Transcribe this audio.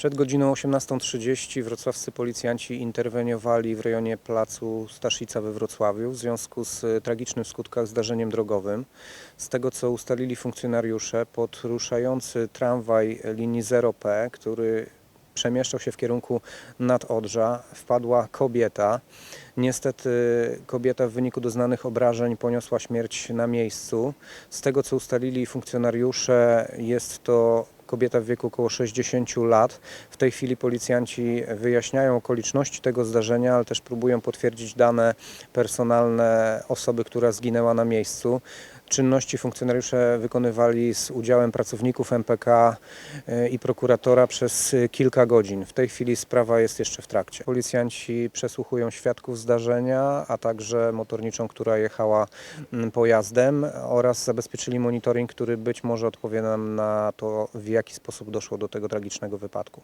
Przed godziną 18.30 wrocławscy policjanci interweniowali w rejonie placu Staszica we Wrocławiu w związku z e, tragicznym skutkach zdarzeniem drogowym. Z tego co ustalili funkcjonariusze, pod ruszający tramwaj linii 0P, który przemieszczał się w kierunku Nadodrza, wpadła kobieta. Niestety kobieta w wyniku doznanych obrażeń poniosła śmierć na miejscu. Z tego co ustalili funkcjonariusze, jest to kobieta w wieku około 60 lat. W tej chwili policjanci wyjaśniają okoliczności tego zdarzenia, ale też próbują potwierdzić dane personalne osoby, która zginęła na miejscu. Czynności funkcjonariusze wykonywali z udziałem pracowników MPK e, i prokuratora przez e, kilka godzin. W tej chwili sprawa jest jeszcze w trakcie. Policjanci przesłuchują świadków zdarzenia, a także motorniczą, która jechała mm, pojazdem oraz zabezpieczyli monitoring, który być może odpowie nam na to, w jaki sposób doszło do tego tragicznego wypadku.